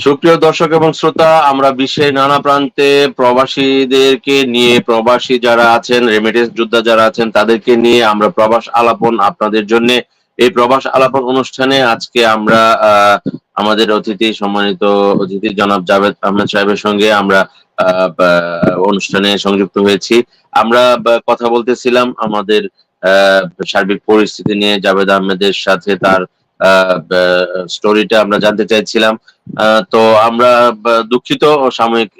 সুপ্রিয় দর্শক এবং শ্রোতা আমরা বিশ্বের নানা প্রান্তে প্রবাসীদেরকে নিয়ে প্রবাসী যারা আছেন রেমিটেন্স যোদ্ধা যারা আছেন তাদেরকে নিয়ে আমরা প্রবাস আলাপন আপনাদের জন্য। এই প্রবাস আলাপন অনুষ্ঠানে আজকে আমরা আহ, আমাদের অতিথি সম্মানিত অতিথি জনাব জাভেদ আহমেদ সাহেবের সঙ্গে আমরা আহ, অনুষ্ঠানে সংযুক্ত হয়েছি। আমরা কথা বলতেছিলাম আমাদের আহ, সার্বিক পরিস্থিতি নিয়ে। জাভেদ আহমেদের সাথে তার স্টোরিটা আমরা জানতে চাইছিলাম। তো আমরা দুঃখিত সাময়িক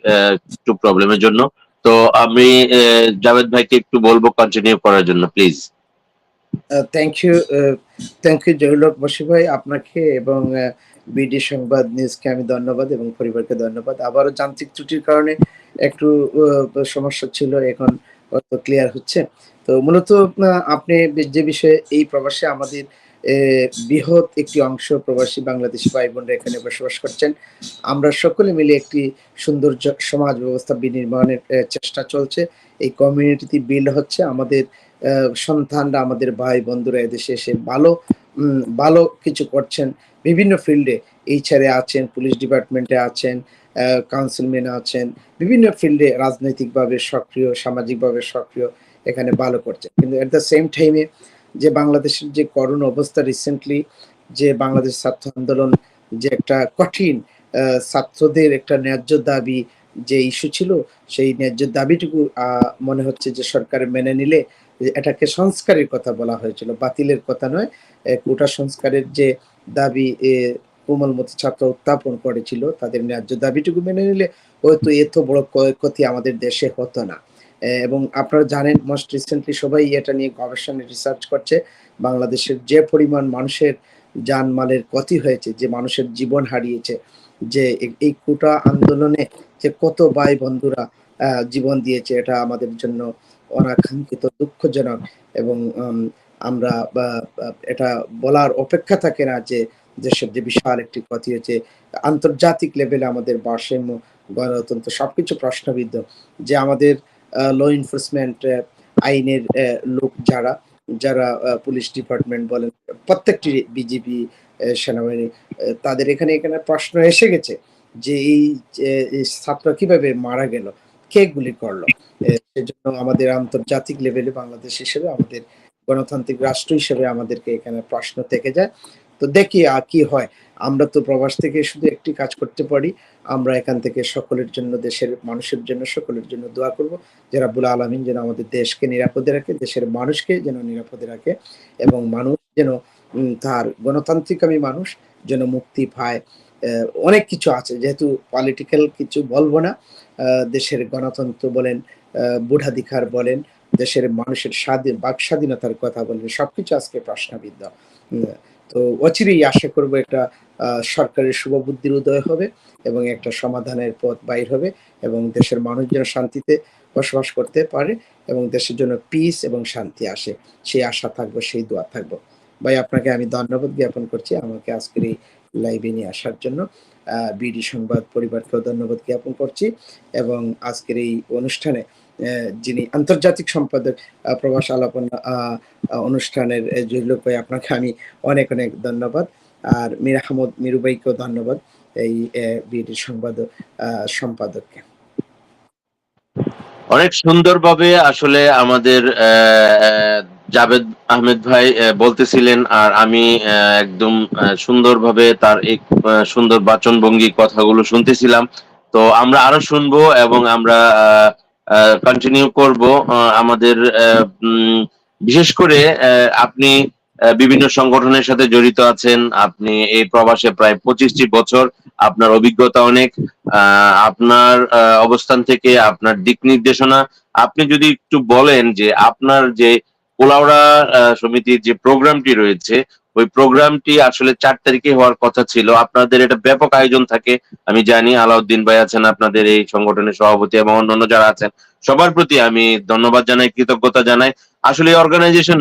একটু প্রবলেমের জন্য। তো আমি জাভেদ ভাইকে একটু বলব কন্টিনিউ করার জন্য please thank you thank you জহুলক বসি ভাই, আপনাকে এবং বিডি সংবাদ নিউজকে আমি ধন্যবাদ এবং পরিবারকে ধন্যবাদ। আবারও যান্ত্রিক ত্রুটির কারণে একটু সমস্যা ছিল, এখন ক্লিয়ার হচ্ছে। তো মূলত আপনি যে বিষয়ে এই প্রবাসে আমাদের বৃহৎ একটি অংশ প্রবাসী বাংলাদেশি ভাই বোনরা এখানে বসবাস করছেন। আমরা সকলে মিলে একটি সুন্দর সমাজ ব্যবস্থা বিনির্মাণের চেষ্টা চলছে। এই কমিউনিটিতে বিল্ড হচ্ছে আমাদের সন্তানরা, আমাদের ভাই বন্ধুরা এদেশে এসে ভালো ভালো কিছু করছেন। বিভিন্ন ফিল্ডে এইচআরে আছেন, পুলিশ ডিপার্টমেন্টে আছেন কাউন্সিলম্যান আছেন, বিভিন্ন ফিল্ডে রাজনৈতিকভাবে সক্রিয়, সামাজিকভাবে সক্রিয় এখানে ভালো করছেন। কিন্তু এট দ্য সেম টাইমে যে বাংলাদেশের যে করুণ অবস্থা রিসেন্টলি যে বাংলাদেশ ছাত্র আন্দোলন যে একটা কঠিন ছাত্রদের একটা ন্যায্য দাবি যে ইস্যু ছিল সেই ন্যায্য দাবিটুকু মনে হচ্ছে যে সরকার মেনে নিলে এটাকে সংস্কারের কথা বলা হয়েছিল বাতিলের কথা নয় কোটা সংস্কারের যে দাবি এ, কোমলমতি ছাত্র উত্থাপন করেছিল তাদের ন্যায্য দাবিটুকু মেনে নিলে হয়তো এত বড় ক্ষয়ক্ষতি আমাদের দেশে হতো না। এবং আপনারা জানেন মোস্ট রিসেন্টলি সবাই এটা নিয়ে গবেষণা রিসার্চ করছে, বাংলাদেশের যে পরিমাণ মানুষের জানমালের ক্ষতি হয়েছে, যে মানুষের জীবন হারিয়েছে, যে এই কোটা আন্দোলনে যে কত ভাই বন্ধুরা জীবন দিয়েছে, এটা আমাদের জন্য অনাকাঙ্ক্ষিত দুঃখজনক এবং আমরা এটা বলার অপেক্ষা থাকে না যে দেশের যে বিশাল একটি ক্ষতি হয়েছে। আন্তর্জাতিক লেভেলে আমাদের ভারসাম্য গণতন্ত্র সবকিছু প্রশ্নবিদ্ধ, যে আমাদের ল এনফোর্সমেন্ট আইনের লোক যারা যারা পুলিশ ডিপার্টমেন্ট বলেন, প্রত্যেকটি বিজেপি সেনাবাহিনী তাদের এখানে এখানে প্রশ্ন এসে গেছে যে এই ছাত্র কীভাবে মারা গেল, কে গুলি করল? সেজন্য আমাদের আন্তর্জাতিক লেভেলে বাংলাদেশ হিসেবে, আমাদের গণতান্ত্রিক রাষ্ট্র হিসেবে আমাদেরকে এখানে প্রশ্ন থেকে যায়। তো দেখি আর কি হয়। আমরা তো প্রবাস থেকে শুধু একটি কাজ করতে পারি, আমরা এখান থেকে সকলের জন্য, দেশের মানুষের জন্য, সকলের জন্য দোয়া করব যে রাব্বুল আলমিন যেন আমাদের দেশকে নিরাপদে রাখে, দেশের মানুষকে যেন নিরাপদে রাখে এবং মানুষ যেন তার গণতান্ত্রিক আমি মানুষ যেন মুক্তি পায়। অনেক কিছু আছে, যেহেতু পলিটিক্যাল কিছু বলব না দেশের গণতন্ত্র বলেন ভোটাধিকার বলেন, দেশের মানুষের স্বাধীন, বাক স্বাধীনতার কথা বলেন, সবকিছু আজকে প্রশ্নবিদ্ধ। তো অচিরেই আশা করব একটা সরকারের শুভবুদ্ধির উদয় হবে এবং একটা সমাধানের পথ বাইর হবে এবং দেশের মানুষ যেন শান্তিতে বসবাস করতে পারে এবং দেশের জন্য পিস এবং শান্তি আসে। সেই আশা থাকব সেই দোয়া থাকব। ভাই আপনাকে আমি ধন্যবাদ জ্ঞাপন করছি আমাকে আজকের এই লাইভে নিয়ে আসার জন্য। বিডি সংবাদ পরিবারকেও ধন্যবাদ জ্ঞাপন করছি এবং আজকের এই অনুষ্ঠানে যিনি আন্তর্জাতিক সম্পাদক প্রবাস আলাপন অনুষ্ঠানের আহ, ভাই আপনাকে আমি অনেক অনেক ধন্যবাদ। আর মীর আহমদ মিরুবাইকেও ধন্যবাদ এই সংবাদ আহ, সম্পাদককে। অনেক সুন্দরভাবে আসলে আমাদের জাভেদ আহমেদ ভাই বলতেছিলেন আর আমি একদম সুন্দরভাবে তার আহ, সুন্দর বাচনভঙ্গি কথাগুলো শুনতেছিলাম। তো আমরা আরও শুনব এবং আমরা কন্টিনিউ করব আমাদের বিশেষ করে আপনি বিভিন্ন সংগঠনের সাথে জড়িত আছেন। আপনি এই প্রবাসে প্রায় পঁচিশটি বছর। আপনার অভিজ্ঞতা অনেক। আপনার অবস্থান থেকে আপনার দিক নির্দেশনা। আপনি যদি একটু বলেন যে আপনার যে পোলাওড়া সমিতির যে প্রোগ্রামটি রয়েছে, ওই প্রোগ্রামটি আসলে চার তারিখে হওয়ার কথা ছিল। আপনাদের এটা ব্যাপক আয়োজন থাকে। আমি জানি আলাউদ্দিন ভাই আছেন আপনাদের এই সংগঠনের সভাপতি এবং অন্যান্য যারা আছেন। সবার প্রতি আমি ধন্যবাদ জানাই, কৃতজ্ঞতা জানাই। আসলে অর্গানাইজেশন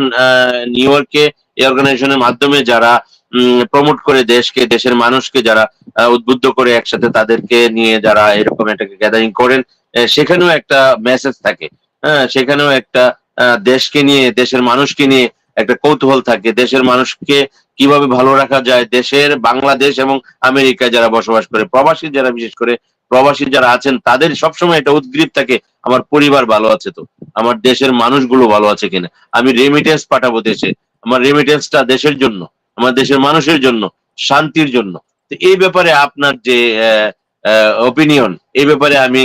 নিউ ইয়র্কে এই অর্গানাইজেশনের মাধ্যমে যারা প্রমোট করে দেশকে, দেশের মানুষকে যারা উদ্বুদ্ধ করে একসাথে তাদেরকে নিয়ে যারা এরকম একটা গ্যাদারিং করেন সেখানেও একটা মেসেজ থাকে। হ্যাঁ সেখানেও একটা দেশকে নিয়ে, দেশের মানুষকে নিয়ে একটা কৌতূহল থাকে। দেশের মানুষকে কীভাবে ভালো রাখা যায়, দেশের বাংলাদেশ এবং আমেরিকায় যারা বসবাস করে, প্রবাসী যারা, বিশেষ করে প্রবাসী যারা আছেন, তাদের সবসময় এটা উদ্গ্রীব থাকে, আমার পরিবার ভালো আছে তো? আমার দেশের মানুষগুলো ভালো আছে কিনা? আমি রেমিটেন্স পাঠাবো দেশে। আমার রেমিটেন্সটা দেশের জন্য, আমার দেশের মানুষের জন্য, শান্তির জন্য। তো এই ব্যাপারে আপনার যে ওপিনিয়ন এই ব্যাপারে আমি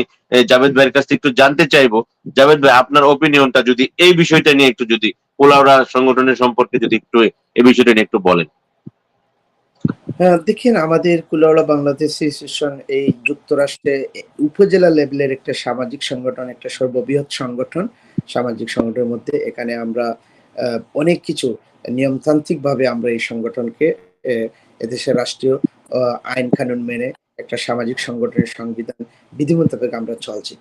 জাভেদ ভাইয়ের কাছ থেকে একটু জানতে চাইব। জাভেদ ভাই, আপনার ওপিনিয়নটা যদি এই বিষয়টা নিয়ে একটু যদি পোলাওড়া সংগঠনের সম্পর্কে যদি একটু এই বিষয়টা নিয়ে একটু বলেন। হ্যাঁ দেখেন, আমাদের কুলাউড়া বাংলাদেশ অ্যাসোসিয়েশন এই যুক্তরাষ্ট্রে উপজেলা লেভেলের একটা সামাজিক সংগঠন, একটা সর্ববৃহৎ সংগঠন। সামাজিক সংগঠনের মধ্যে এখানে আমরা অনেক কিছু নিয়মতান্ত্রিক ভাবে আমরা এই সংগঠনকে এদেশের রাষ্ট্রীয় আইন কানুন মেনে একটা সামাজিক সংগঠনের সংবিধান বিধি মোতাবেক আমরা চলছি।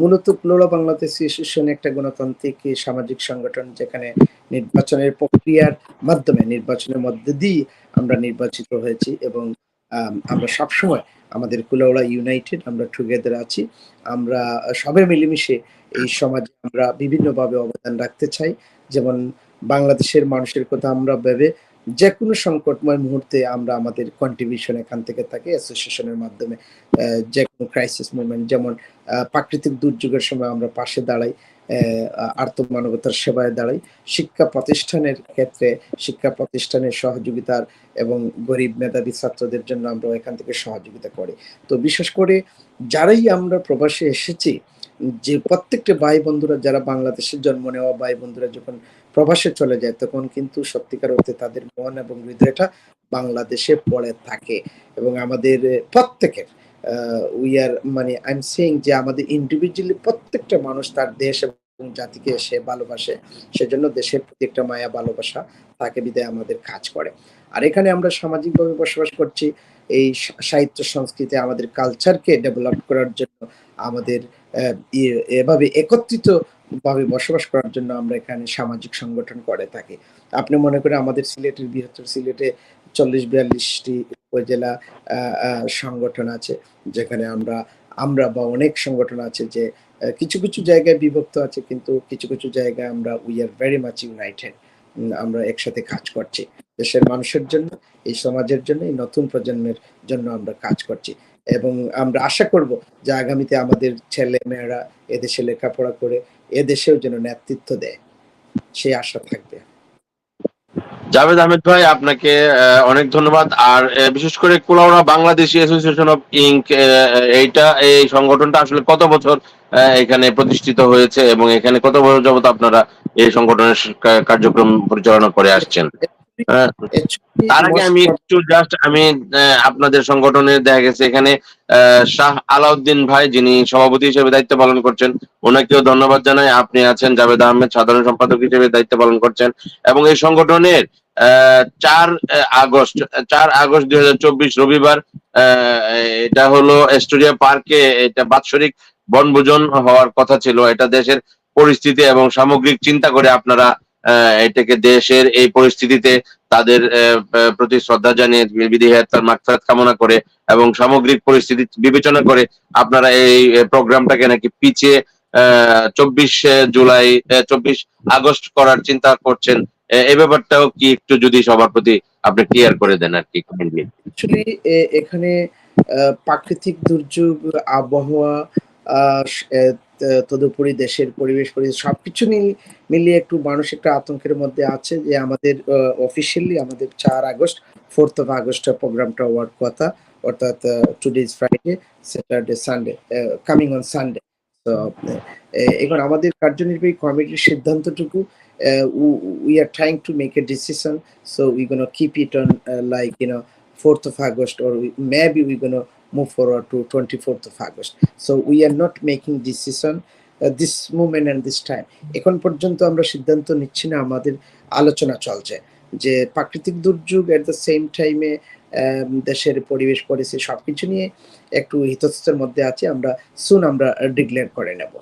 মূলত কুলোড়া বাংলাদেশ অ্যাসোসিয়েশন একটা গণতান্ত্রিক সামাজিক সংগঠন যেখানে নির্বাচনের প্রক্রিয়ার মাধ্যমে নির্বাচনের মধ্যে দিয়ে আমরা নির্বাচিত হয়েছি এবং আম, আমরা সবসময় আমাদের কুলাউড়া ইউনাইটেড আমরা টুগেদার আছি। আমরা সবাই মিলেমিশে এই সমাজে আমরা বিভিন্নভাবে অবদান রাখতে চাই। যেমন বাংলাদেশের মানুষের কথা আমরা ভেবে যে কোনো সংকটময় মুহূর্তে আমরা আমাদের কন্ট্রিবিউশন এখান থেকে থাকে অ্যাসোসিয়েশনের মাধ্যমে যে কোনো ক্রাইসিস মুভমেন্ট যেমন প্রাকৃতিক দুর্যোগের সময় আমরা পাশে দাঁড়াই আর্থ মানবতার সেবায় দাঁড়াই। শিক্ষা প্রতিষ্ঠানের ক্ষেত্রে, শিক্ষা প্রতিষ্ঠানের সহযোগিতার এবং গরিব মেধাবী ছাত্রদের জন্য আমরা এখান থেকে সহযোগিতা করি। তো বিশেষ করে যারাই আমরা প্রবাসে এসেছি যে প্রত্যেকটা ভাই বন্ধুরা যারা বাংলাদেশের জন্ম নেওয়া ভাই বন্ধুরা যখন প্রবাসে চলে যায়, তখন কিন্তু সত্যিকার অর্থে তাদের মন এবং হৃদয়টা বাংলাদেশে পড়ে থাকে এবং আমাদের প্রত্যেকের উই আর মানে আই এম সেইং যে আমাদের ইন্ডিভিজুয়ালি প্রত্যেকটা মানুষ তার দেশ এবং জাতিকে সে ভালোবাসে, সেজন্য দেশের প্রতি একটা মায়া, ভালোবাসা তাকে বিদায় আমাদের কাজ করে। আর এখানে আমরা সামাজিকভাবে বসবাস করছি, এই সাহিত্য সংস্কৃতি আমাদের কালচারকে ডেভেলপ করার জন্য আমাদের এভাবে একত্রিত ভাবে বসবাস করার জন্য আমরা এখানে সামাজিক সংগঠন করে থাকি। আপনি মনে করেন আমাদের সিলেটের বৃহত্তর সিলেটে চল্লিশ বিয়াল্লিশটি উপজেলা সংগঠন আছে, যেখানে আমরা আমরা বা অনেক সংগঠন আছে যে কিছু কিছু জায়গায় বিভক্ত আছে, কিন্তু কিছু কিছু জায়গায় আমরা we are very much united আমরা একসাথে কাজ করছি। দেশের মানুষের জন্য, এই সমাজের জন্য, এই নতুন প্রজন্মের জন্য আমরা কাজ করছি। এবং আমরা আশা করব যে আগামীতে আমাদের ছেলে মেয়েরা এদেশে লেখাপড়া করে এদেশেও যেন নেতৃত্ব দেয়। সেই আশা থাকবে। জাভেদ আহমেদ ভাই, আপনাকে অনেক ধন্যবাদ। আর বিশেষ করে Kulaura Bangladeshi association of Inc এইটা, এই সংগঠনটা আসলে কত বছর এখানে প্রতিষ্ঠিত হয়েছে এবং এখানে কত বছর যাবত আপনারা এই সংগঠনের কার্যক্রম পরিচালনা করে আসছেন? তার আগে আমি একটু জাস্ট আমি আপনাদের সংগঠনে দেখা গেছে এখানে শাহ আলাউদ্দিন ভাই যিনি সভাপতি হিসেবে দায়িত্ব পালন করছেন ওনাকেও ধন্যবাদ জানাই। আপনি আছেন জাভেদ আহমেদ সাধারণ সম্পাদক হিসেবে দায়িত্ব পালন করছেন। এবং এই সংগঠনের আহ, চার আগস্ট চার আগস্ট দুই চব্বিশ রবিবার আহ, এটা হলো এস্টোরিয়া পার্কে এটা বাৎসরিক বনভোজন হওয়ার কথা ছিল। এটা দেশের পরিস্থিতি এবং সামগ্রিক চিন্তা করে আপনারা এটাকে দেশের এই পরিস্থিতিতে তাদের প্রতি শ্রদ্ধা জানিয়ে বিধি তার কামনা করে এবং সামগ্রিক পরিস্থিতি বিবেচনা করে আপনারা এই প্রোগ্রামটাকে নাকি পিছিয়ে চব্বিশ জুলাই চব্বিশ আগস্ট করার চিন্তা করছেন। এই ব্যাপারটাও কি একটু যদি সবার প্রতি আপনি ক্লিয়ার করে দেন আর কি এখানে প্রাকৃতিক দুর্যোগ, আবহাওয়া তদুপরি দেশের পরিবেশ পরিবেশ সবকিছু মিলিয়ে একটু মানুষ একটা আতঙ্কের মধ্যে আছে যে আমাদের অফিসিয়ালি আমাদের চার আগস্ট ফোর্থ অফ আগস্ট প্রোগ্রামটা হওয়ার কথা অর্থাৎ today is Friday Saturday Sunday coming on Sunday তো এখন আমাদের কার্যনির্বাহী কমিটির সিদ্ধান্তটুকু we are trying to make a decision so we it on uh, like you know 4th of august or we, maybe we're gonna move forward to 24th of august. So we are not making decision uh, this moment and this time. এখন পর্যন্ত আমরা সিদ্ধান্ত নিচ্ছি না আমাদের আলোচনা চলছে যে প্রাকৃতিক দুর্যোগ এট দ্য সেম টাইমে দেশের পরিবেশ পরিস্থিতি সবকিছু নিয়ে একটু হিতস্থের মধ্যে আছে আমরা সুন আমরা ডিক্লেয়ার করে নেব।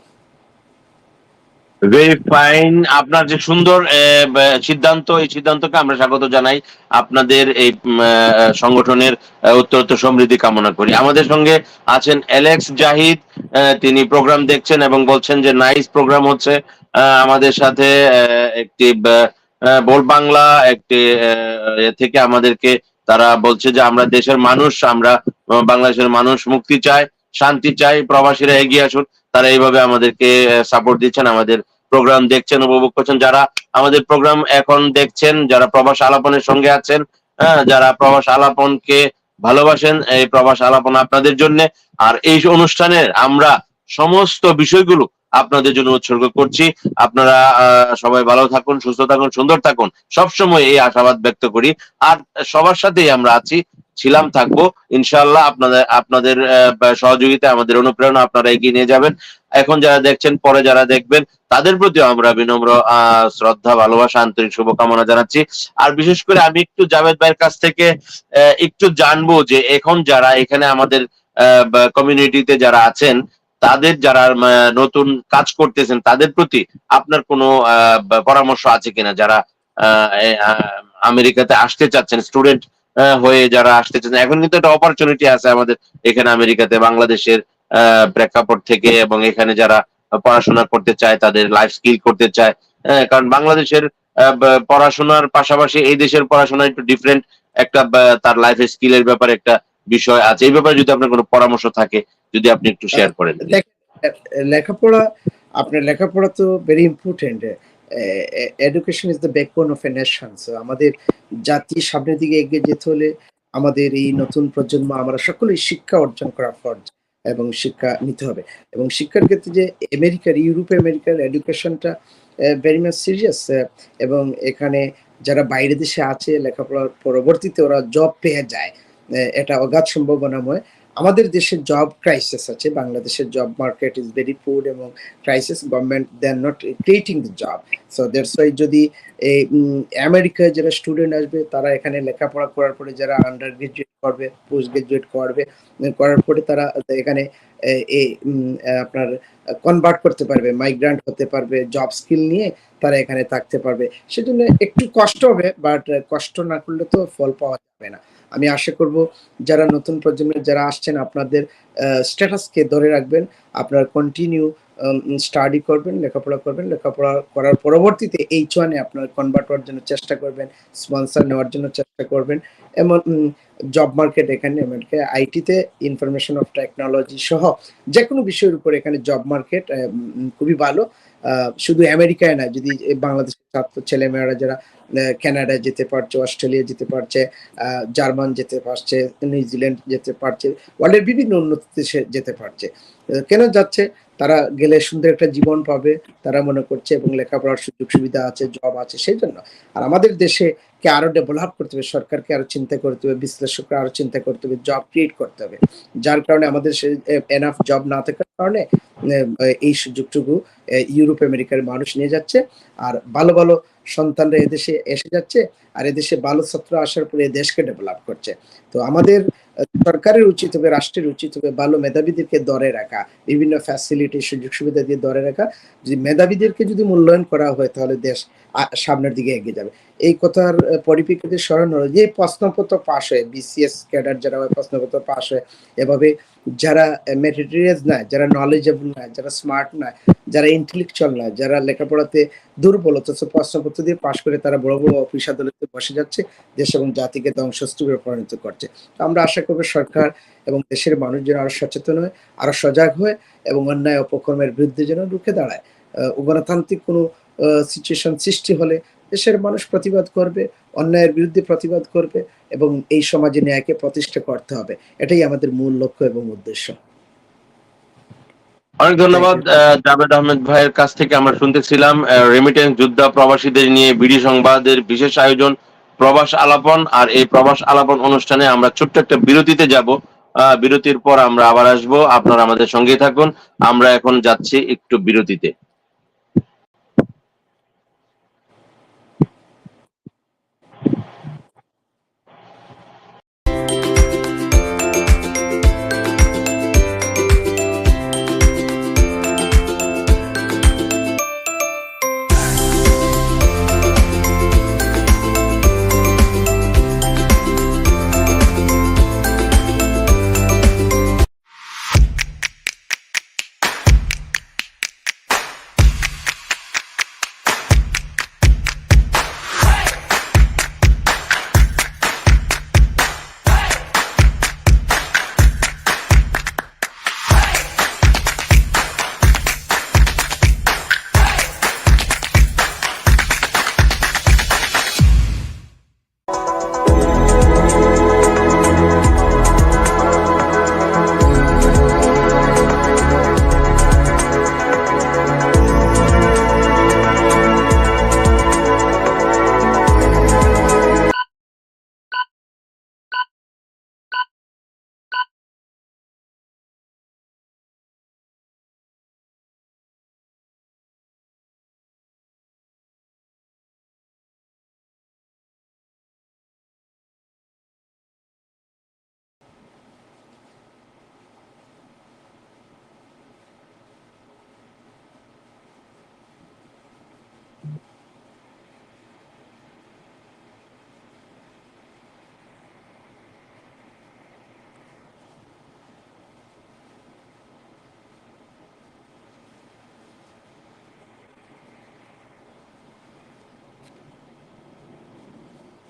ভেরি ফাইন আপনার যে সুন্দর সিদ্ধান্ত, এই সিদ্ধান্তকে আমরা স্বাগত জানাই আপনাদের এই সংগঠনের উত্তরোত্তর সমৃদ্ধি কামনা করি। আমাদের সঙ্গে আছেন অ্যালেক্স জাহিদ তিনি প্রোগ্রাম দেখছেন এবং বলছেন যে নাইস প্রোগ্রাম হচ্ছে আমাদের সাথে একটি বোল বাংলা, একটি থেকে আমাদেরকে তারা বলছে যে আমরা দেশের মানুষ, আমরা বাংলাদেশের মানুষ, মুক্তি চায় শান্তি চাই, প্রবাসীরা এগিয়ে আসুন তারা এইভাবে আমাদেরকে সাপোর্ট দিচ্ছেন, আমাদের প্রোগ্রাম দেখছেন, উপভোগ করছেন, যারা আমাদের প্রোগ্রাম এখন দেখছেন, যারা প্রবাস আলাপনের সঙ্গে আছেন হ্যাঁ যারা প্রবাস আলাপনকে ভালোবাসেন, এই প্রবাস আলাপন আপনাদের জন্য। আর এই অনুষ্ঠানের আমরা সমস্ত বিষয়গুলো আপনাদের জন্য উৎসর্গ করছি। আপনারা সবাই ভালো থাকুন, সুস্থ থাকুন, সুন্দর থাকুন। সবসময় এই আশাবাদ ব্যক্ত করি। আর সবার সাথেই আমরা আছি। ছিলাম থাকব। ইনশাআল্লাহ আপনাদের আপনাদের আহ, সহযোগিতায় আমাদের অনুপ্রেরণা আপনারা এগিয়ে নিয়ে যাবেন। এখন যারা দেখছেন পরে যারা দেখবেন তাদের প্রতিও আমরা বিনম্র শ্রদ্ধা ভালোবাসা আন্তরিক শুভকামনা জানাচ্ছি। আর বিশেষ করে আমি একটু জাভেদ ভাইয়ের কাছ থেকে একটু জানব যে এখন যারা এখানে আমাদের কমিউনিটিতে যারা আছেন তাদের যারা নতুন কাজ করতেছেন তাদের প্রতি আপনার কোনো পরামর্শ আছে কিনা? যারা আমেরিকাতে আসতে চাচ্ছেন স্টুডেন্ট হয়ে যারা আসতে চাচ্ছেন এখন কিন্তু একটা অপরচুনিটি আছে আমাদের এখানে আমেরিকাতে বাংলাদেশের প্রেক্ষাপট থেকে এবং এখানে যারা পড়াশোনা করতে চায় তাদের লাইফ স্কিল করতে চায়। হ্যাঁ, কারণ বাংলাদেশের পড়াশোনার পাশাপাশি এই দেশের পড়াশোনা একটু ডিফারেন্ট একটা তার লাইফ স্কিলের ব্যাপারে একটা বিষয় আছে। এই ব্যাপারে যদি আপনার কোনো পরামর্শ থাকে যদি আপনি একটু শেয়ার করেন। লেখাপড়া আপনার লেখাপড়া তো very important education is the backbone of a nation so আমাদের জাতি সামনের দিকে এগিয়ে যেতে হলে আমাদের এই নতুন প্রজন্ম, আমরা সকলেই শিক্ষা অর্জন করা ফর্জ এবং শিক্ষা নিতে হবে। এবং শিক্ষার ক্ষেত্রে যে আমেরিকার ইউরোপ আমেরিকার এডুকেশনটা ভেরি মাচ সিরিয়াস এবং এখানে যারা বাইরে দেশে আছে, লেখাপড়ার পরবর্তীতে ওরা জব পেয়ে যায় এটা অগাধ সম্ভাবনাময়। আমাদের দেশে জব ক্রাইসিস আছে, বাংলাদেশের job market is very poor এবং crisis government they are not creating the job so that's why যদি এই আমেরিকায় যারা স্টুডেন্ট আসবে, তারা এখানে লেখাপড়া করার পরে যারা আন্ডার গ্রাজুয়েট করবে পোস্ট গ্রাজুয়েট করবে করার পরে তারা এখানে আপনার কনভার্ট করতে পারবে মাইগ্রান্ট হতে পারবে জব স্কিল নিয়ে তারা এখানে থাকতে পারবে। সেজন্য একটু কষ্ট হবে বাট কষ্ট না করলে তো ফল পাওয়া যাবে না। আমি আশা করব যারা নতুন প্রজন্মের যারা আসছেন, আপনাদের স্ট্যাটাসকে ধরে রাখবেন, আপনার কন্টিনিউ স্টাডি করবেন, লেখাপড়া করবেন, লেখাপড়া করার পরবর্তীতে এইচ ওয়ানে আপনার কনভার্ট হওয়ার জন্য চেষ্টা করবেন স্পন্সর নেওয়ার জন্য চেষ্টা করবেন, এমন জব মার্কেট এখানে আমেরিকায় আইটিতে ইনফরমেশন অফ টেকনোলজি সহ যে কোনো বিষয়ের উপর এখানে জব মার্কেট খুবই ভালো। শুধু আমেরিকায় না যদি বাংলাদেশের ছাত্র ছেলেমেয়েরা যারা আহ, কানাডায় যেতে পারছে অস্ট্রেলিয়া যেতে পারছে জার্মান যেতে পারছে নিউজিল্যান্ড যেতে পারছে ওয়ার্ল্ডের বিভিন্ন উন্নত দেশে যেতে পারছে। কেন যাচ্ছে? তারা গেলে সুন্দর একটা জীবন পাবে, তারা মনে করছে এবং লেখাপড়ার সুযোগ সুবিধা আছে জব আছে, সেই জন্য। আর আমাদের দেশে কে আরও ডেভেলপ করতে হবে, সরকারকে আরও চিন্তা করতে হবে, বিশ্লেষকরা আরও চিন্তা করতে হবে জব ক্রিয়েট করতে হবে। যার কারণে আমাদের এনাফ জব না থাকার কারণে এই সুযোগটুকু ইউরোপ, আমেরিকার মানুষ নিয়ে যাচ্ছে। আর ভালো ভালো সন্তানরা এদেশে এসে যাচ্ছে, আর এদেশে ভালো ছাত্র আসার পরে দেশকে ডেভেলপ করছে। তো আমাদের সরকারের উচিত হবে, রাষ্ট্রের উচিত হবে ভালো মেধাবীদেরকে দরে রাখা, বিভিন্ন ফ্যাসিলিটি সুযোগ সুবিধা দিয়ে দরে রাখা। যদি মেধাবীদেরকে যদি মূল্যায়ন করা হয়, তাহলে দেশ সামনের দিকে এগিয়ে যাবে। এই কথার পরিপ্রেক্ষিতে স্মরণ হলো যে, প্রশ্নপত্র পাশ হয় বিসিএস ক্যাডার যারা প্রশ্নপত্র পাশ হয়, এভাবে যারা মেটেরিয়ালস নয় যারা নলেজেবল নয় যারা স্মার্ট নয় যারা ইন্টেলেকচুয়াল নয় যারা লেখাপড়াতে দুর্বল, অথচ প্রশ্নপত্র দিয়ে পাশ করে তারা বড় বড় অফিস আদালতে বসে যাচ্ছে, দেশ এবং জাতিকে ধ্বংসস্তূপে পরিণত করছে। তো আমরা আশা করব সরকার এবং দেশের মানুষ যেন আরও সচেতন হয়, আরও সজাগ হয় এবং অন্যায় অপকর্মের বিরুদ্ধে যেন রুখে দাঁড়ায়। গণতান্ত্রিক কোনো সিচুয়েশন সৃষ্টি হলে দেশের মানুষ প্রতিবাদ করবে অন্যায়ের বিরুদ্ধে প্রতিবাদ করবে এবং এই সমাজে ন্যায়কে প্রতিষ্ঠা করতে হবে। এটাই আমাদের মূল লক্ষ্য এবং উদ্দেশ্য। অনেক ধন্যবাদ জাভেদ আহমেদ ভাইয়ের কাছ থেকে আমরা শুনতেছিলাম রেমিটেন্স যোদ্ধা প্রবাসীদের নিয়ে বিডি সংবাদের বিশেষ আয়োজন প্রবাস আলাপন আর এই প্রবাস আলাপন অনুষ্ঠানে আমরা ছোট্ট একটা বিরতিতে যাব। আহ, বিরতির পর আমরা আবার আসব আপনারা আমাদের সঙ্গেই থাকুন। আমরা এখন যাচ্ছি একটু বিরতিতে।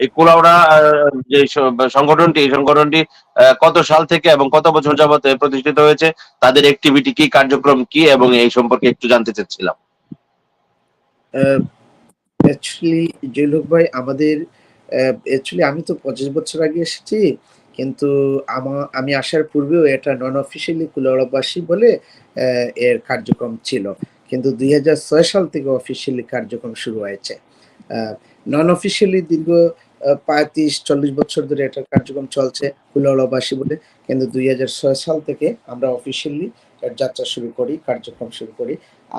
এই কুলাউড়া যে সংগঠনটি, এই সংগঠনটি কত সাল থেকে এবং কত বছর যাবত প্রতিষ্ঠিত হয়েছে, তাদের অ্যাক্টিভিটি কি, কার্যক্রম কি, এবং এই সম্পর্কে একটু জানতে চাচ্ছিলাম। অ্যাকচুয়ালি ভাই, আমাদের অ্যাকচুয়ালি আমি তো পঁচিশ বছর আগে এসেছি, কিন্তু আমা, আমি আসার পূর্বেও এটা নন অফিসিয়ালি কুলাউড়াবাসী বলে এর কার্যক্রম ছিল। কিন্তু দুই হাজার ছয় সাল থেকে অফিসিয়ালি কার্যক্রম শুরু হয়েছে। নন অফিসিয়ালি দীর্ঘ পঁয়ত্রিশ, চল্লিশ বছর ধরে এটার কার্যক্রম চলছে কুলাউড়াবাসী বলে। কিন্তু দুই হাজার ছয় সাল থেকে আমরা অফিসিয়ালি যাত্রা শুরু করি, কার্যক্রম শুরু করি।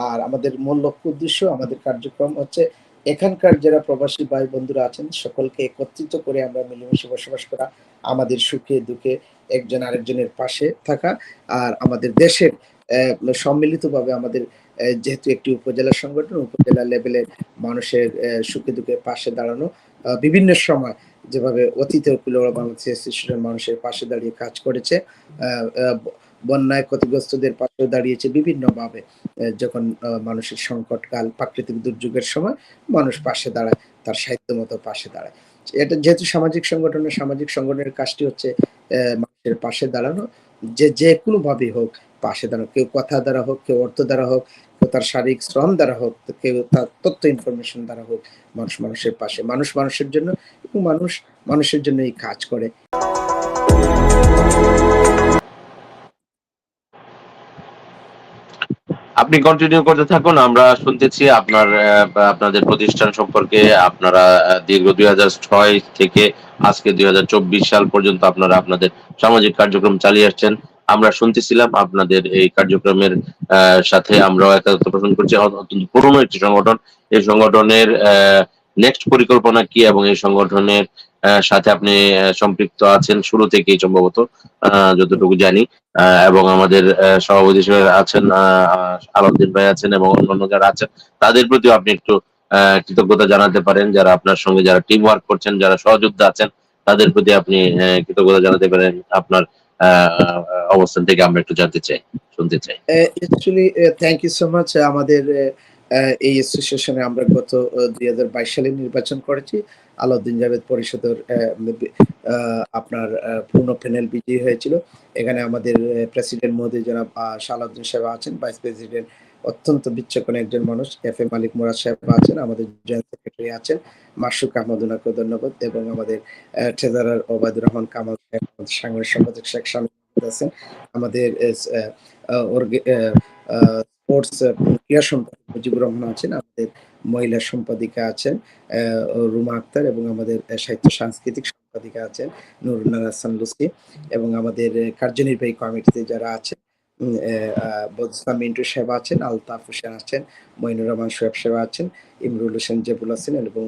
আর আমাদের মূল লক্ষ্য উদ্দেশ্য আমাদের কার্যক্রম হচ্ছে এখানকার যারা প্রবাসী ভাই বন্ধুরা আছেন, সকলকে একত্রিত করে আমরা মিলেমিশে বসবাস করা, আমাদের সুখে দুঃখে একজন আরেকজনের পাশে থাকা। আর আমাদের দেশের সম্মিলিতভাবে আমাদের যেহেতু একটি উপজেলা সংগঠন, উপজেলা লেভেলের মানুষের সুখে দুঃখে পাশে দাঁড়ানো বিভিন্ন সময় যেভাবে অতীতে কুলোড়া মানুষের পাশে দাঁড়িয়ে কাজ করেছে বন্যায় ক্ষতিগ্রস্তদের পাশে দাঁড়িয়েছে বিভিন্নভাবে যখন মানুষের সংকটকাল, প্রাকৃতিক দুর্যোগের সময় মানুষ পাশে দাঁড়ায়, তার সাহিত্য মতো পাশে দাঁড়ায়। এটা যেহেতু সামাজিক সংগঠনের সামাজিক সংগঠনের কাজটি হচ্ছে মানুষের পাশে দাঁড়ানো যে যে কোনো ভাবে হোক পাশে দাঁড়ানো কেউ কথা দ্বারা হোক, কেউ অর্থ দ্বারা হোক, কেউ তার শারীরিক শ্রম দ্বারা হোক কেউ তার তথ্য ইনফরমেশন দ্বারা হোক, মানুষ মানুষের পাশে, মানুষ মানুষের জন্য এবং মানুষ মানুষের জন্য এই কাজ করে। আপনি কন্টিনিউ করতে থাকুন, আমরা শুনতেছি আপনার আপনাদের প্রতিষ্ঠান সম্পর্কে আপনারা দীর্ঘ দুই ছয় থেকে আজকে দুই হাজার চব্বিশ সাল পর্যন্ত আপনারা আপনাদের সামাজিক কার্যক্রম চালিয়ে আসছেন। আমরা শুনতেছিলাম আপনাদের এই কার্যক্রমের সাথে আমরাও একাত্ম পোষণ করছি। অত্যন্ত পুরনো একটি সংগঠন। এই সংগঠনের নেক্সট পরিকল্পনা কি এবং এই সংগঠনের সাথে আপনি সম্পৃক্ত আছেন শুরু থেকেই সম্ভবত যতটুকু জানি এবং আমাদের সভাপতি হিসেবে আছেন আহ, ভাই আছেন এবং অন্যান্য যারা আছেন তাদের প্রতিও আপনি একটু কৃতজ্ঞতা জানাতে পারেন যারা আপনার সঙ্গে যারা টিম ওয়ার্ক করছেন যারা সহযোদ্ধা আছেন তাদের প্রতি আপনি কৃতজ্ঞতা জানাতে পারেন আপনার অবস্থান থেকে আমরা একটু জানতে চাই শুনতে চাই। Actually thank you so much আমাদের আহ, এই অ্যাসোসিয়েশনে আমরা গত দুই হাজার বাইশ সালে নির্বাচন করেছি। আলাউদ্দিন জাভেদ পরিষদের আপনার পূর্ণ প্যানেল বিজয়ী হয়েছিল। এখানে আমাদের প্রেসিডেন্ট মোদী জনাব সালাউদ্দিন সাহেব আছেন, ভাইস প্রেসিডেন্ট, অত্যন্ত বিচ্ছকন একজন মানুষ, এফ এ মালিক মুরাদ সাহেব আছেন, আমাদের জয়েন্ট সেক্রেটারি আছেন, মাসুক আহমদ উনাকে ধন্যবাদ, এবং আমাদের ট্রেজারার ওবায়দুর রহমান কামাল সম্পাদক শেখ শামীম আছেন, আমাদের স্পোর্টস ক্রীড়া সম্পাদক মুজিবুর রহমান আছেন। আমাদের মহিলা সম্পাদিকা আছেন রুমা আক্তার এবং আমাদের সাহিত্য সাংস্কৃতিক সম্পাদিকা আছেন নুরুন্নার হাসান লুসি এবং আমাদের কার্যনির্বাহী কমিটিতে যারা আছেন আহ, মিন্টু সাহেব আছেন আলতাফ হোসেন আছেন মইনুর রহমান সোহেব সাহেব আছেন ইমরুল হোসেন জেবুল আছেন এবং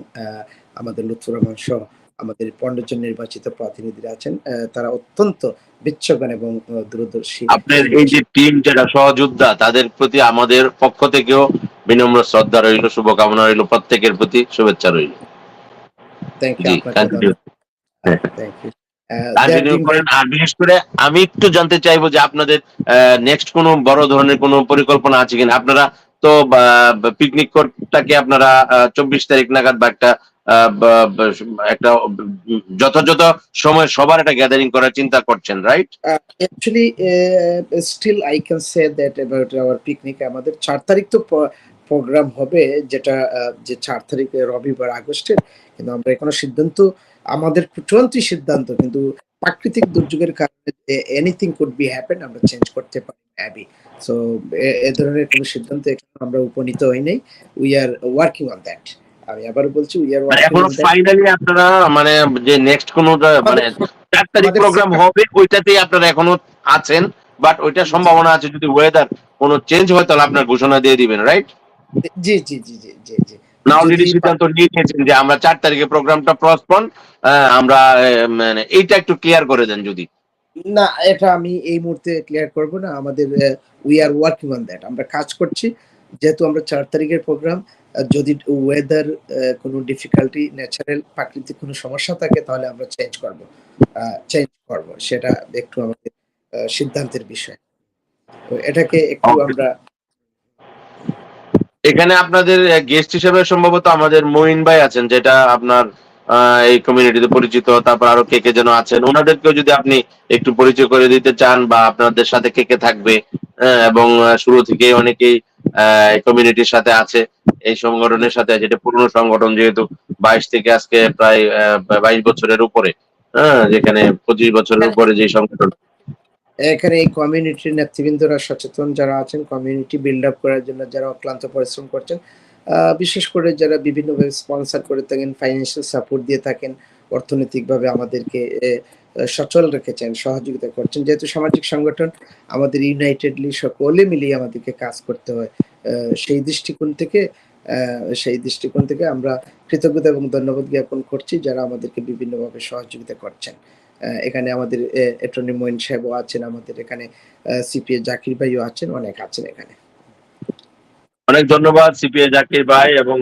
আমাদের লুৎফুর রহমান সহ আমাদের পনেরো নির্বাচিত প্রতিনিধিরা আছেন তারা অত্যন্ত বিচ্ছগণ এবং দূরদর্শী। আপনার এই যে টিম যারা সহযোদ্ধা তাদের প্রতি আমাদের পক্ষ থেকেও বিনম্র শ্রদ্ধা রইল শুভকামনা রইল প্রত্যেকের প্রতি শুভেচ্ছা রইল। Thank you continue thank you continue করেন আর বিশেষ করে আমি একটু জানতে চাইব যে আপনাদের নেক্সট কোনো বড় ধরনের কোনো পরিকল্পনা আছে কিনা? আপনারা তো পিকনিক কোর্টটাকে আপনারা চব্বিশ তারিখ নাগাদ বা একটা একটা, যথাযথ সময় সবার একটা গ্যাদারিং করার চিন্তা করছেন right actually still I can say that about our picnic আমাদের চার তারিখ তো প্রোগ্রাম হবে, যেটা যে চার তারিখ রবিবার, আগস্টের, কিন্তু আমরা এখনও সিদ্ধান্ত, আমাদের চূড়ান্ত সিদ্ধান্ত, কিন্তু প্রাকৃতিক দুর্যোগের কারণে এনিথিং কুড বি হ্যাপেন আমরা চেঞ্জ করতে পারি হ্যাবি সো এ ধরনের কোনো সিদ্ধান্ত আমরা উপনীত হই নাই we are working on that আমি আবার বলছি উই আর এখনও ফাইনালি আপনারা মানে যে নেক্সট কোনো মানে চার তারিখ প্রোগ্রাম হবে ওইটাতেই আপনারা এখনও আছেন বাট ওইটার সম্ভাবনা আছে যদি ওয়েদার কোনো চেঞ্জ হয় তাহলে আপনার ঘোষণা দিয়ে দিবেন রাইট জি জি জি জি জি জি। না অলরেডি সিদ্ধান্ত নিয়ে নিয়েছেন যে আমরা চার তারিখে প্রোগ্রামটা প্রসপন আমরা মানে এইটা একটু ক্লিয়ার করে দেন যদি। না এটা আমি এই মুহূর্তে ক্লিয়ার করব না আমাদের we are working on that আমরা কাজ করছি যেহেতু আমরা চার তারিখের প্রোগ্রাম যদি ওয়েদার কোনো ডিফিকাল্টি ন্যাচারাল প্রাকৃতিক কোনো সমস্যা থাকে তাহলে আমরা চেঞ্জ করব। চেঞ্জ করব। সেটা একটু আমাদের সিদ্ধান্তের বিষয়। তো এটাকে একটু আমরা এখানে আপনাদের গেস্ট হিসেবে সম্ভবত আমাদের মঈন ভাই আছেন যেটা আপনার এই কমিউনিটিতে পরিচিত। তারপর আরও কে কে যেন আছেন। ওনাদেরকেও যদি আপনি একটু পরিচয় করে দিতে চান বা আপনাদের সাথে কে কে থাকবে এবং শুরু থেকে অনেকেই আহ, কমিউনিটির সাথে আছে এই সংগঠনের সাথে যেটা পুরনো সংগঠন যেহেতু বাইশ থেকে আজকে প্রায় বাইশ বছরের উপরে হ্যাঁ যেখানে পঁচিশ বছরের উপরে যে সংগঠন। এখানে এই কমিউনিটির নেতৃবৃন্দরা সচেতন যারা আছেন কমিউনিটি বিল্ড আপ করার জন্য যারা অক্লান্ত পরিশ্রম করছেন বিশেষ করে যারা বিভিন্নভাবে স্পন্সর করে থাকেন ফাইন্যান্সিয়াল সাপোর্ট দিয়ে থাকেন, অর্থনৈতিকভাবে আমাদেরকে সচল রেখেছেন, সহযোগিতা করছেন। যেহেতু সামাজিক সংগঠন, আমাদের ইউনাইটেডলি সকলে মিলিয়ে আমাদেরকে কাজ করতে হয় সেই দৃষ্টিকোণ থেকে সেই দৃষ্টিকোণ থেকে আমরা কৃতজ্ঞতা এবং ধন্যবাদ জ্ঞাপন করছি যারা আমাদেরকে বিভিন্নভাবে সহযোগিতা করছেন। এখানে আমাদের অ্যাটর্নি মইন সাহেবও আছেন, আমাদের এখানে সিপিএ জাকির ভাইও আছেন, অনেক আছেন এখানে। অনেক ধন্যবাদ সিপিএ জাকির ভাই এবং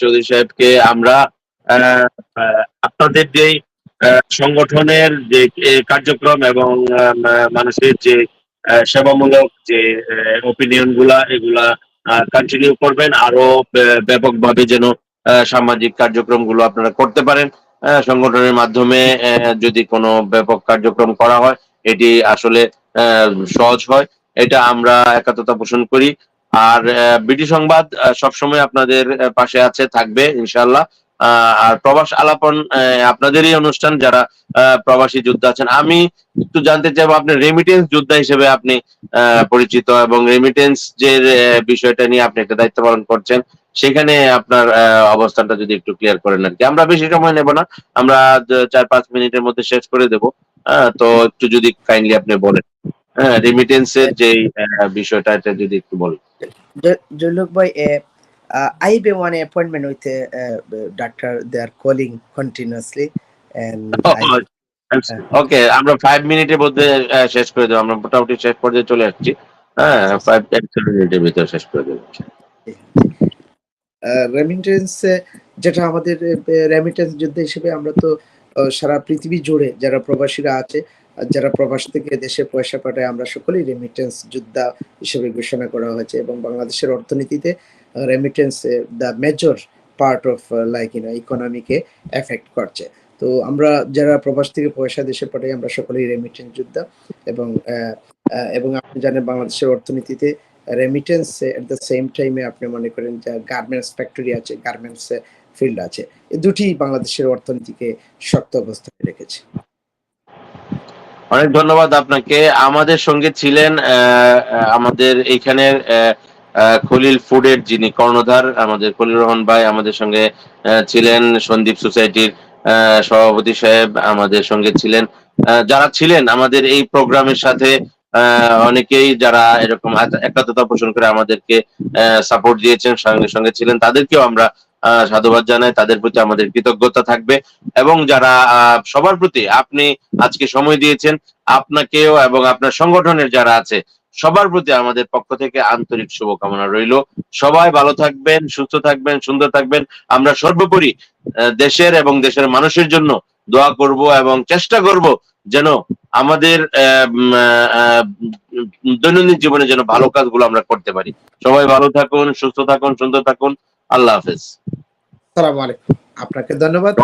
চৌধুরী সাহেবকে। আমরা আপনাদের যে সংগঠনের যে কার্যক্রম এবং মানুষের যে সেবামূলক যে ওপিনিয়নগুলা, এগুলা কন্টিনিউ করবেন, আরও ব্যাপকভাবে যেন সামাজিক কার্যক্রমগুলো আপনারা করতে পারেন। সংগঠনের মাধ্যমে যদি কোনো ব্যাপক কার্যক্রম করা হয়, এটি আসলে সহজ হয়। এটা আমরা একাত্মতা পোষণ করি। আর বিটি সংবাদ সবসময় আপনাদের পাশে আছে, থাকবে ইনশাল্লাহ আর প্রবাস আলাপন আপনাদেরই অনুষ্ঠান যারা প্রবাসী যোদ্ধা আছেন। আমি একটু জানতে চাইব আপনি রেমিটেন্স যোদ্ধা হিসেবে আপনি পরিচিত এবং রেমিটেন্স যে বিষয়টা নিয়ে আপনি একটা দায়িত্ব পালন করছেন। সেখানে আপনার অবস্থানটা যদি একটু ক্লিয়ার করেন আর কি আমরা বেশি সময় নেব না? আমরা চার পাঁচ মিনিটের মধ্যে শেষ করে দেব। তো একটু যদি কাইন্ডলি আপনি বলেন। হ্যাঁ রেমিটেন্সের যে বিষয়টা যদি একটু বলেন। uh, uh, I be one appointment with a uh, doctor. They are calling continuously, and oh, I, ওকে আমরা ফাইভ মিনিটের মধ্যে আহ, শেষ করে দেবো। আমরা মোটামুটি শেষ পর্যায়ে চলে আসছি। হ্যাঁ ফাইভ মিনিটের ভিতরে শেষ করে দেবো। রেমিটেন্স যেটা আমাদের রেমিটেন্স যুদ্ধ হিসেবে আমরা তো আহ, সারা পৃথিবী জুড়ে যারা প্রবাসীরা আছে যারা প্রবাস থেকে দেশে পয়সা পাঠায় আমরা সকলেই রেমিটেন্স যোদ্ধা হিসেবে ঘোষণা করা হয়েছে এবং বাংলাদেশের অর্থনীতিতে remittance the major part of like in ইকোনমিকে effect করছে। তো আমরা যারা প্রবাস থেকে পয়সা দেশে পাঠাই, আমরা সকলেই রেমিটেন্স যোদ্ধা এবং এবং আপনি জানেন বাংলাদেশের অর্থনীতিতে রেমিটেন্স এট দ্য সেম টাইমে আপনি মনে করেন যে গার্মেন্টস ফ্যাক্টরি আছে গার্মেন্টস ফিল্ড আছে। এই দুটি বাংলাদেশের অর্থনীতিকে শক্ত অবস্থায় রেখেছে। অনেক ধন্যবাদ আপনাকে। আমাদের সঙ্গে ছিলেন আমাদের এইখানের খলিল ফুডের যিনি কর্ণধার, আমাদের খলিল রহমান ভাই আমাদের সঙ্গে ছিলেন, সন্দীপ সোসাইটির সভাপতি সাহেব আমাদের সঙ্গে ছিলেন। যারা ছিলেন আমাদের এই প্রোগ্রামের সাথে অনেকেই যারা এরকম একা- একাত্মতা পোষণ করে আমাদেরকে সাপোর্ট দিয়েছেন, সঙ্গে সঙ্গে ছিলেন, তাদেরকেও আমরা সাধুবাদ জানাই। তাদের প্রতি আমাদের কৃতজ্ঞতা থাকবে। এবং যারা সবার প্রতি আপনি আজকে সময় দিয়েছেন, আপনাকেও এবং আপনার সংগঠনের যারা আছে সবার প্রতি আমাদের পক্ষ থেকে আন্তরিক শুভকামনা রইল। সবাই ভালো থাকবেন সুস্থ থাকবেন সুন্দর থাকবেন। আমরা সর্বোপরি দেশের এবং দেশের মানুষের জন্য দোয়া করব এবং চেষ্টা করব যেন আমাদের দৈনন্দিন জীবনে যেন ভালো কাজগুলো আমরা করতে পারি। সবাই ভালো থাকুন সুস্থ থাকুন সুন্দর থাকুন। আল্লাহ হাফেজ। সালাম আলাইকুম। আপনাকে ধন্যবাদ।